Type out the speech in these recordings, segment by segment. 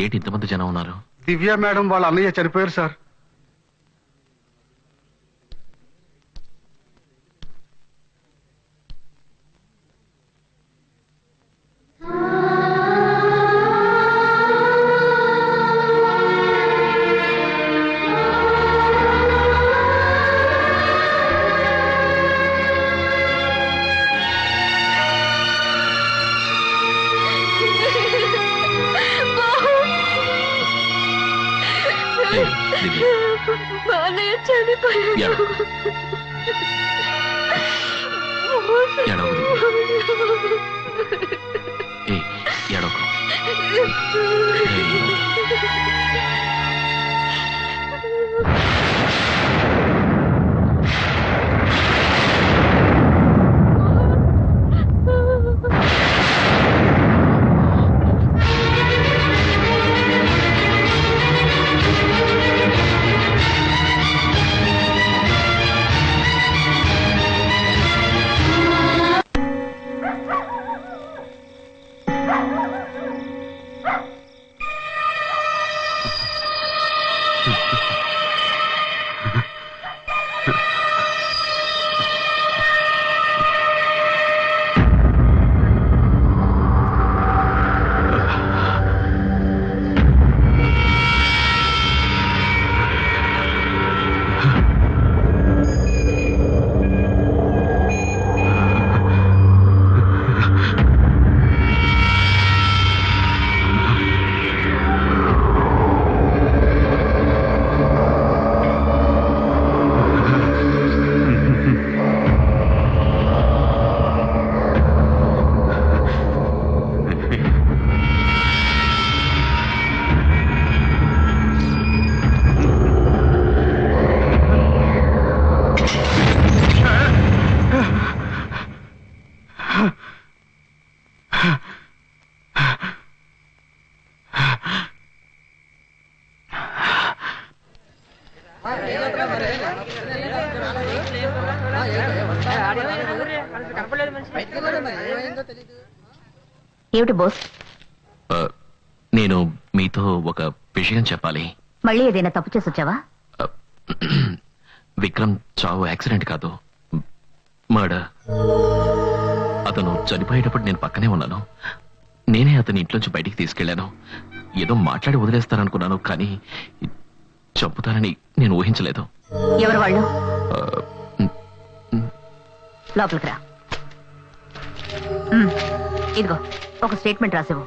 ఏంటి ఇంతమంది జనం ఉన్నారు? దివ్య మేడం వాళ్ళ అన్నయ్య చనిపోయారు సార్. ఏమిటి బోస్? నేను మీతో ఒక విషయం చెప్పాలి. మళ్ళీ ఏదైనా తప్పు చేసి వచ్చావా విక్రమ్ చావు యాక్సిడెంట్ కాదు. మర్డర్. అతను చనిపోయేటప్పుడు నేను పక్కనే ఉన్నాను. నేనే అతని ఇంట్లోంచి బయటికి తీసుకెళ్ళాను ఏదో మాట్లాడి వదిలేస్తాననుకున్నాను కానీ చంపుతానని నేను ఊహించలేదు. ఎవరు వాళ్ళు? లోపలికి రా. ఇదిగో ఒక స్టేట్మెంట్ రాసివ్వు.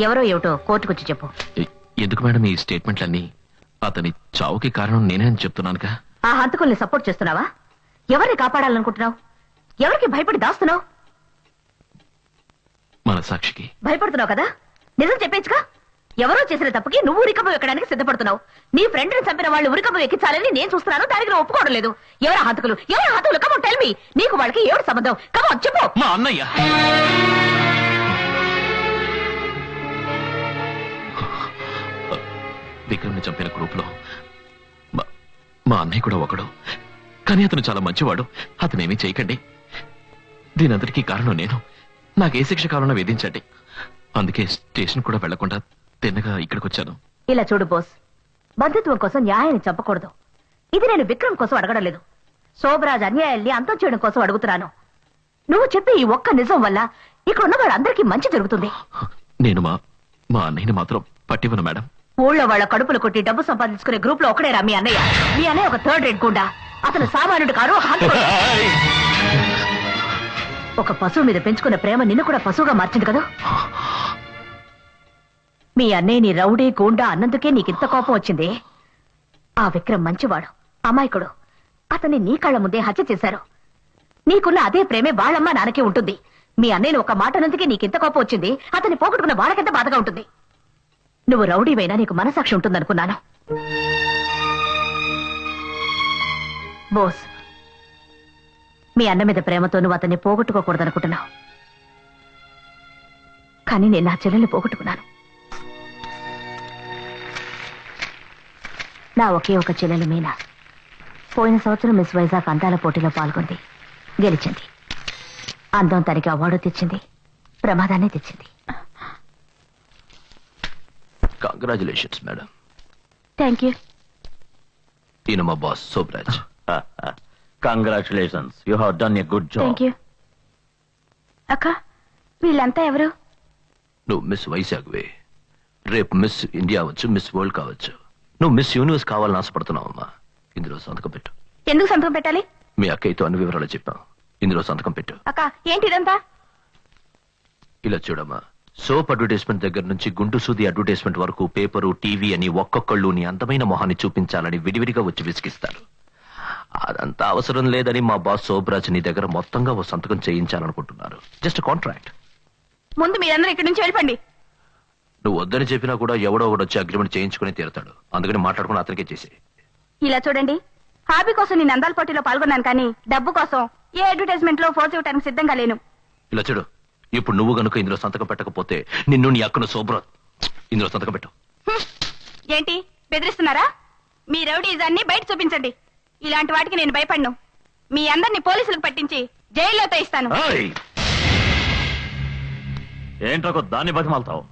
ఎవరో ఏమిటో కోర్టుకొచ్చి చెప్పు. ఎందుకు మేడం ఈ స్టేట్మెంట్లన్నీ? అతని చావుకి కారణం నేనే అని చెప్తున్నానుగా. ఆ హంతకుల్ని సపోర్ట్ చేస్తున్నావా? ఎవరిని కాపాడాలనుకుంటున్నావు? ఎవరికి భయపడి దాస్తున్నావు? మన సాక్షికి. భయపడుతున్నావు కదా? నిజం చెప్పేచ్చుగా ఎవరో చేసిన తప్పుకి నువ్వు ఉరికపు ఎక్కడానికి సిద్ధపడుతున్నావు? నీ ఫ్రెండ్ని చంపిన వాళ్ళు ఉరికపు ఎక్కించాలని నేను చూస్తున్నాను దానికి నువ్వు ఒప్పుకోవడం లేదు. ఎవరు హంతకులు ఎవరు హంతకులు కమో టెల్ మీ నీకు వాళ్ళకి ఏడు సంబంధం. కమో చెప్పు. మా అన్నయ్య. విక్రమ్ని చంపిన గ్రూప్లో మా- మా అన్నయ్య కూడా ఒకడు. కానీ అతను చాలా మంచివాడు. అతనేమీ చేయకండి. దీనంతటికీ కారణం నేను. నాకు ఏ శిక్ష కావాలన్నా విధించండి. అందుకే స్టేషన్ కూడా వెళ్ళకుండా తిన్నగా ఇక్కడికి వచ్చాను ఇలా చూడు బోస్. బంధుత్వం కోసం న్యాయాన్ని చంపకూడదు. ఇది నేను విక్రమ్ కోసం అడగడం లేదు. శోభరాజ్ అన్యాయాల్ని అంతం చేయడం కోసం అడుగుతున్నాను. నువ్వు చెప్పే ఈ ఒక్క నిజం వల్ల ఇక్కడ ఉన్న వాళ్ళందరికీ మంచి జరుగుతుంది. నేను మా మా అన్నయ్యని మాత్రం పట్టివను మేడం. ఊళ్ళో వాళ్ళ కడుపులు కొట్టి డబ్బు సంపాదించుకునే గ్రూప్లో ఒకడేరా మీ అన్నయ్య. మీ అన్నయ్య ఒక థర్డ్ రేట్ గుండా. అతను సామాన్యుడు కారు. ఒక పశువు మీద పెంచుకున్న ప్రేమ నిన్ను కూడా పశువుగా మార్చింది కదా? మీ అన్నయ్య నీ రౌడీ గూండా అన్నందుకే నీకింత కోపం వచ్చింది. ఆ విక్రమ్ మంచివాడు అమాయకుడు. అతన్ని నీ కళ్ళ ముందే హత్య చేశారు. నీకున్న అదే ప్రేమే వాళ్ళమ్మ నాన్నకే ఉంటుంది. మీ అన్నయ్యను ఒక మాట అన్నందుకే నీకింత కోపం వచ్చింది. అతన్ని పోగొట్టుకున్న వాళ్ళకెంత బాధగా ఉంటుంది. నువ్వు రౌడీవైనా నీకు మనసాక్షి ఉంటుందనుకున్నాను. బోస్ మీ అన్న మీద ప్రేమతో నువ్వు అతన్ని పోగొట్టుకోకూడదనుకుంటున్నావు. కానీ నేను నా చెల్లెల్ని పోగొట్టుకున్నాను. నా ఒకే ఒక చెల్లెలు మీనా. పోయిన సంవత్సరం మిస్ వైజాగ్ అందాల పోటీలో పాల్గొంది. గెలిచింది. అందం తనకి అవార్డు తెచ్చింది. ప్రమాదాన్ని తెచ్చింది. కంగ్రాచులేషన్స్ మేడం థ్యాంక్ యూ ఈయన మా boss Sobraj congratulations you have done a good job thank you అక్క వీళ్ళంతా ఎవరు? నువ్వు మిస్ వైజాగ్వే. రేపు మిస్ ఇండియా అవ్వచ్చు మిస్ వరల్డ్ కావచ్చు. నువ్వు మిస్ యూనివర్స్ కావాలని ఆశపడుతున్నావమ్మా ఇందులో సంతకం పెట్టు. ఎందుకు సంతకం పెట్టాలి? మీ అక్కయ్యతో అన్ని వివరాలు చెప్పాం. ఇందులో సంతకం పెట్టు. అక్క ఏంటి ఇదంతా? ఇలా చూడమ్మా. సోప్ అడ్వర్టైజ్మెంట్ దగ్గర నుంచి గుంటు సూది అడ్వర్టైజ్మెంట్ వరకు పేపరు టీవీ అని ఒక్కొక్కళ్ళు నీ అందమైన మొహాన్ని చూపించాలని విడివిడిగా వచ్చి విసిగిస్తారు. అదంతా అవసరం లేదని మా బాస్ సోబ్రాజ్ నీ దగ్గర మొత్తంగా ఓ సంతకం చేయించాలనుకుంటున్నారు. Just contract. ముందు మీరందరూ ఇక్కడి నుంచి వెళ్ళిపోండి. నువ్వు వద్దని చెప్పినా కూడా ఎవడో ఒకడు వచ్చి అగ్రిమెంట్ చేయించుకుని తీరుతాడు. అందుకని మాట్లాడుకుని అతనికే చేసి ఇలా చూడండి. హాబీ కోసం నేను అందాల పోటీలో పాల్గొన్నాను కానీ డబ్బు కోసం ఏ అడ్వర్టైజ్మెంట్లో ఫోర్స్ ఇవ్వడానికి సిద్ధంగా లేను. ఇలా చూడు ఇప్పుడు నువ్వు గనుక ఇందులో సంతకం పెట్టకపోతే నిన్ను నీ అక్కను సోబ్రా ఇందులో సంతకం పెట్టు. హ్మ్. ఏంటి? బెదిరిస్తున్నారా? మీ రౌడీజాన్ని బయట చూపించండి. ఇలాంటి వాటికి నేను భయపడ్ను. మీ అందరిని పోలీసులకు పట్టించి జైల్లో తోయిస్తాను! ఏంట్రొక దాన్ని బతిమాలతావు?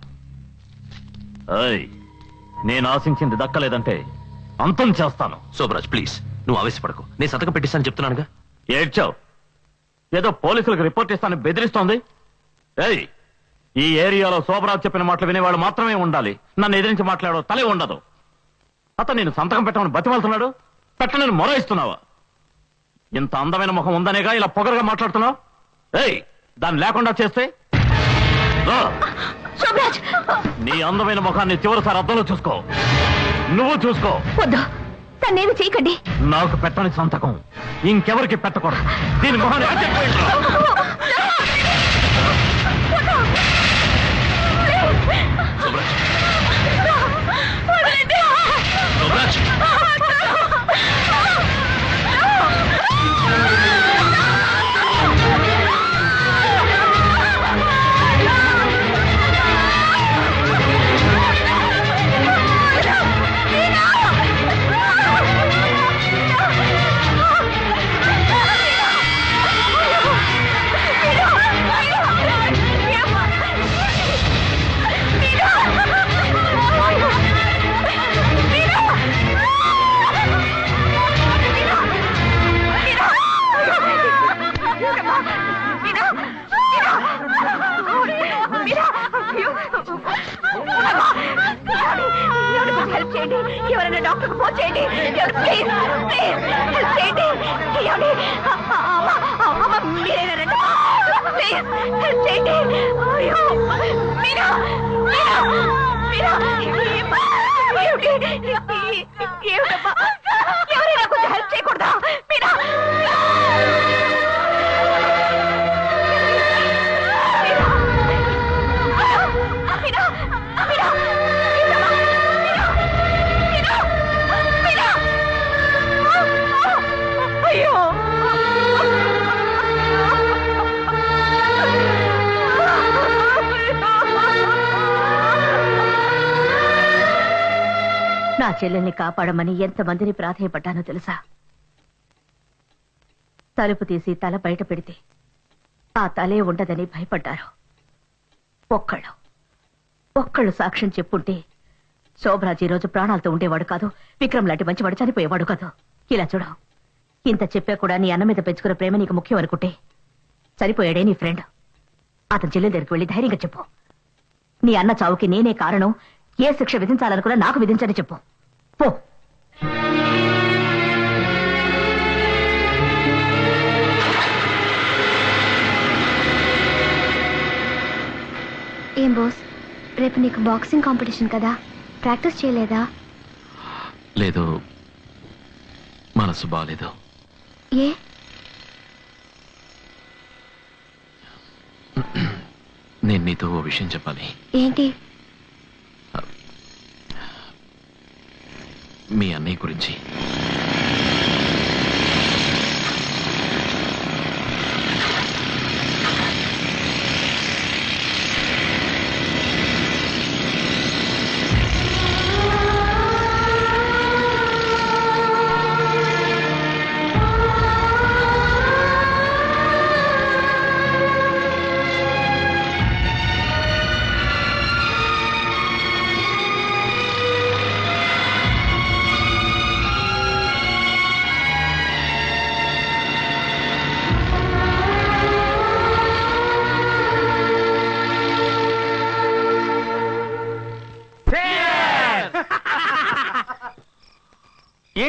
నేను ఆశించింది దక్కలేదంటే అంతం చేస్తాను. సోబ్రాజ్ ప్లీజ్ నువ్వు ఆవేశపడకు. నేను సంతకం పెట్టిస్తాను చెప్తున్నానుగా. ఏడ్చావు? ఏదో పోలీసులకు రిపోర్ట్ ఇస్తాను బెదిరిస్తోంది? ఏయ్ ఈ ఏరియాలో శోభరాజ్ చెప్పిన మాటలు వినేవాళ్ళు మాత్రమే ఉండాలి. నన్ను ఎదిరించి మాట్లాడో తలే ఉండదు. అతను నేను సంతకం పెట్టమని బతిమాలుతున్నాడు? పెట్టనని మొరాయిస్తున్నావా? ఇంత అందమైన ముఖం ఉందనేగా ఇలా పొగరగా మాట్లాడుతున్నావు? ఏయ్ దాన్ని లేకుండా చేస్తే? శోభరాజ్ నీ అందమైన ముఖాన్ని చివరిసారి అద్దంలో చూసుకో. నువ్వు చూసుకో. వద్దు. తన్నేమి చేయకండి. నాకు పెట్టని సంతకం. ఇంకెవరికి పెట్టకూడదు. దీని మొహాన్ని. సోబ్రాజ్ సోబ్రాజ్ ఎవరైనా డాక్టర్ ఫోన్ చేయండి. ప్లీజ్ ప్లీజ్ హెల్ప్ చేయండి. ఏమండి? మీరైనా రండి ప్లీజ్ హెల్ప్ చేయండి. అయ్యో మీరా మీరా మీరా. ఏమిటమ్మా? ఎవరైనా కొంచెం హెల్ప్ చేయకూడదా? మీరా? చెల్లెల్ని కాపాడమని ఎంతమందిని ప్రాధేయపడ్డానో తెలుసా? తలుపు తీసి తల బయట పెడితే ఆ తలే ఉండదని భయపడ్డారు. ఒక్కళ్ళు. ఒక్కళ్ళు సాక్ష్యం చెప్పుంటే శోభరాజ్ రోజు ప్రాణాలతో ఉండేవాడు కాదు. విక్రమ్ లాంటి మంచివాడు చనిపోయేవాడు కాదు. ఇలా చూడు. ఇంత చెప్పా కూడా నీ అన్న మీద పెంచుకున్న ప్రేమ నీకు ముఖ్యం అనుకుంటే చనిపోయాడే నీ ఫ్రెండ్. అతని చెల్లెల దగ్గరికి వెళ్ళి ధైర్యంగా చెప్పు. నీ అన్న చావుకి నేనే కారణం. ఏ శిక్ష విధించాలనుకున్నా నాకు విధించని చెప్పు. పో. ఏం బోస్? రేపు నీకు బాక్సింగ్ కాంపిటీషన్ కదా? ప్రాక్టీస్ చేయలేదా? లేదు. మనసు బాగాలేదు ఏ? నేను నీతో ఓ విషయం చెప్పాలి. ఏంటి? మీ అన్నయ్య గురించి.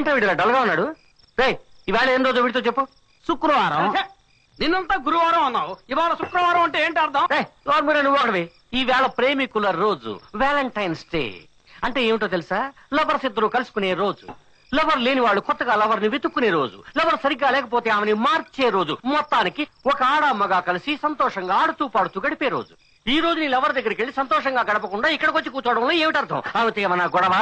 ఏంటో వీడు ఇలా డల్గా ఉన్నాడు? రే ఇవాళ ఏం రోజు వీడితో చెప్పు? శుక్రవారం. నిన్నంతా గురువారం అన్నావు. ఇవాళ శుక్రవారం అంటే ఏంటి అర్థం? రే నార్మల్ నువ్వు ఒకటివి ఈ వేళ ప్రేమికుల రోజు వ్యాలంటైన్స్ డే. అంటే ఏమిటో తెలుసా? లవర్స్ ఇద్దరు కలుసుకునే రోజు. లవర్ లేని వాళ్ళు కొత్తగా లవర్ని వెతుక్కునే రోజు. లవర్ సరిగ్గా లేకపోతే ఆమెని మార్చే రోజు. మొత్తానికి ఒక ఆడ మగా కలిసి సంతోషంగా ఆడుతూ పాడుతూ గడిపే రోజు. ఈ రోజు నీ లవర్ దగ్గరికి వెళ్ళి సంతోషంగా గడపకుండా ఇక్కడికి వచ్చి కూర్చోవడంలో ఏమిటర్థం? ఆమెతో ఏమన్నా గొడవ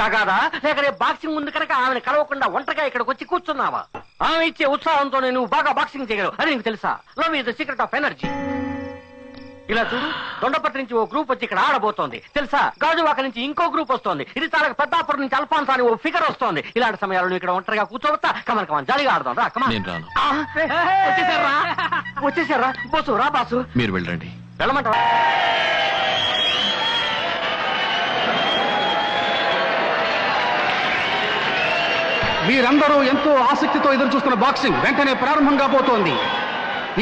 తగాదా లేక రేపు బాక్సింగ్ ఉంది కనుక ఆమెను కలవకుండా ఒంటగా ఇక్కడికి వచ్చి కూర్చున్నావా? ఆమె ఇచ్చే ఉత్సాహంతో నువ్వు బాగా బాక్సింగ్ చేయగలవు. అది నీకు తెలుసా? Love is the secret of energy ఇలా చూడు దొండపత్రి నుంచి ఓ గ్రూప్ వచ్చి ఇక్కడ ఆడబోతోంది. తెలుసా? గాజువాక నుంచి ఇంకో గ్రూప్ వస్తోంది. ఇది చాలా పెద్దాపురం నుంచి అల్ఫాన్సా అని ఓ ఫిగర్ వస్తోంది. ఇలాంటి సమయాల్లో ఇక్కడ ఒంటరిగా కూర్చోవచ్చా? కమన్ కమన్ జాలీగా ఆడదాం రా కమన్ వచ్చేసారా? వచ్చేసారా? బోసు రా బాసు. మీరు వెళ్ళండి. వెళ్ళమంటావా? మీరందరూ ఎంతో ఆసక్తితో ఎదురు చూస్తున్న బాక్సింగ్ వెంటనే ప్రారంభం కాబోతోంది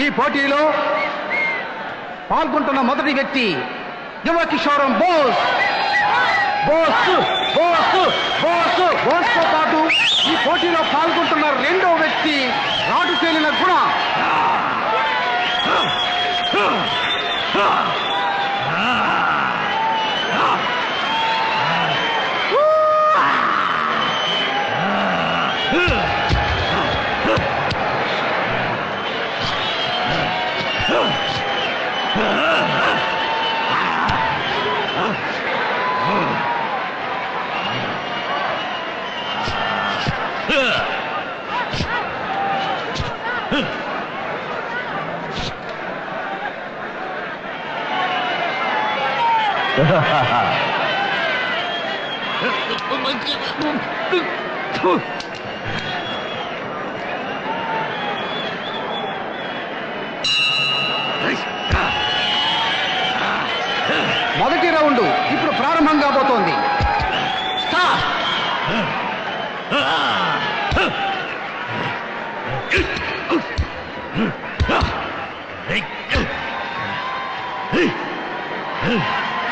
ఈ పోటీలో పాల్గొంటున్న మొదటి వ్యక్తి యువ కిషోరం బోస్. బోస్ బోస్ బోస్ బోస్తో పాటు ఈ పోటీలో పాల్గొంటున్న రెండో వ్యక్తి రాటు తేలిన గుణ. sun. మొదటి రౌండ్ ఇప్పుడు ప్రారంభం కాబోతోంది.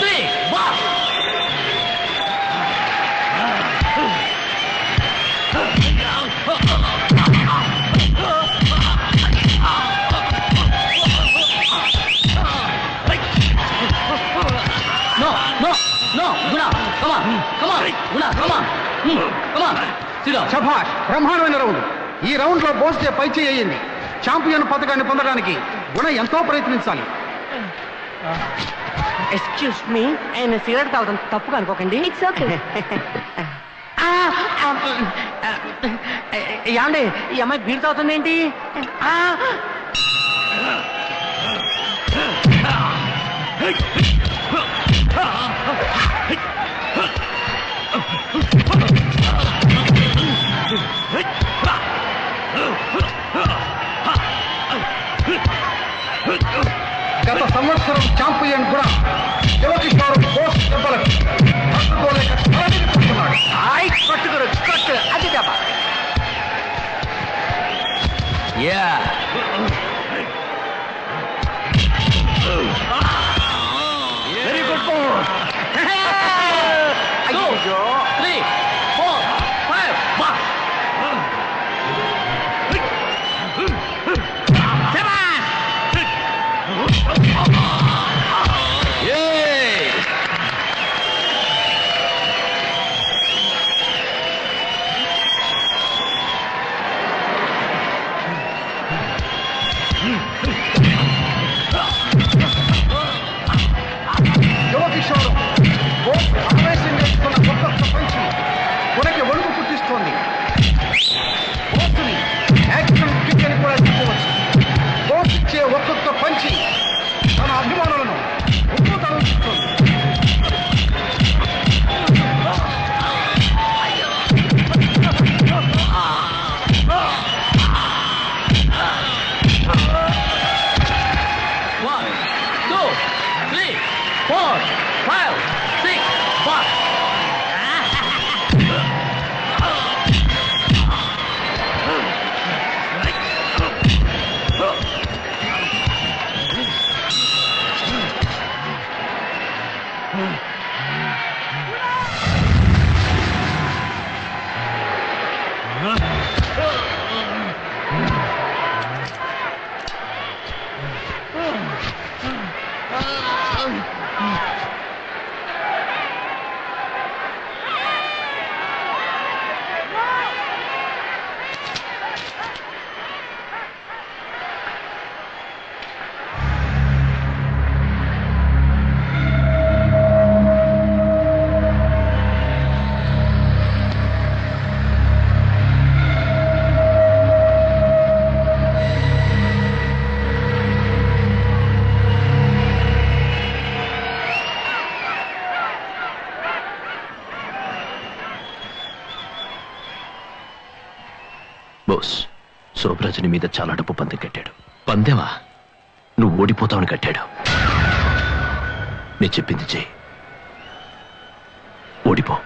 One two three box no సిరా శభాష్ బ్రహ్మాండమైన రౌండ్ ఈ రౌండ్లో బోస్తే పై చేయింది ఛాంపియన్ పథకాన్ని పొందడానికి గుణ ఎంతో ప్రయత్నించాలి. ఎక్స్క్యూస్ మీ ఆయన సిగరెట్ తాగడం తప్పుగా అనుకోకండి. ఇట్స్ ఓకే ఏమండి ఈ అమ్మాయి బీర్ తాగుతుంది ఏంటి? గత సంవత్సరం ఛాంపియన్ గుణ బోస్. శోభరాజుని మీద చాలా డబ్బు పందెం కట్టాడు. పందెమా? నువ్వు ఓడిపోతావని కట్టాడు. నేను చెప్పింది చేయి ఓడిపో.